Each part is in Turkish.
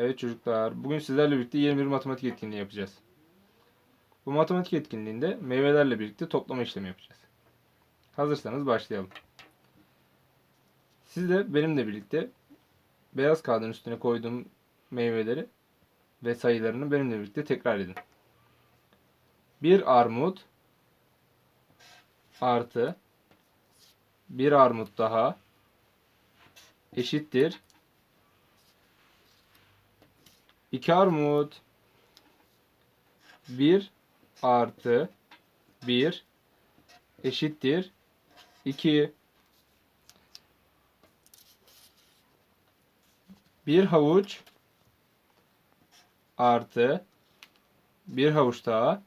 Evet çocuklar, bugün sizlerle birlikte yeni bir matematik etkinliği yapacağız. Bu matematik etkinliğinde meyvelerle birlikte toplama işlemi yapacağız. Hazırsanız başlayalım. Siz de benimle birlikte beyaz kağıdın üstüne koyduğum meyveleri ve sayılarını benimle birlikte tekrar edin. Bir armut artı bir armut daha eşittir 2 armut. 1 artı 1 eşittir 2 bir havuç artı bir havuç daha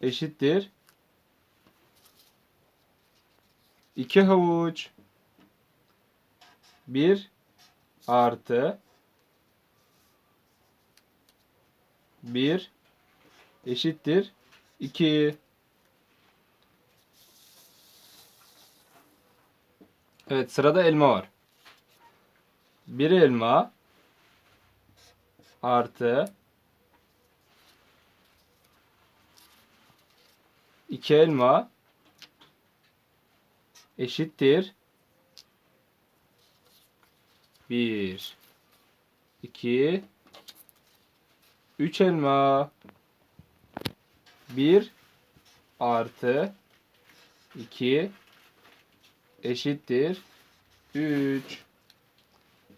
eşittir 2 havuç. 1 artı 1 eşittir 2. Evet sırada elma var. 1 elma artı 2 elma eşittir 1 2 3 elma 1 artı 2 eşittir 3.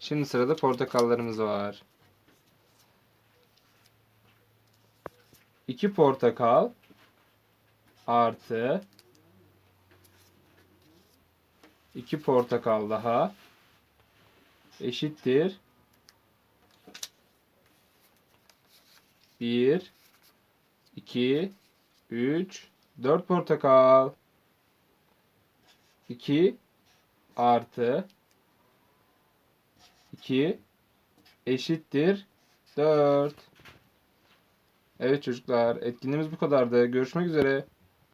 Şimdi sırada portakallarımız var. 2 portakal artı 2 portakal daha eşittir 1 2 3 4 portakal 2 artı 2 eşittir 4 Evet çocuklar etkinliğimiz bu kadardı. Görüşmek üzere.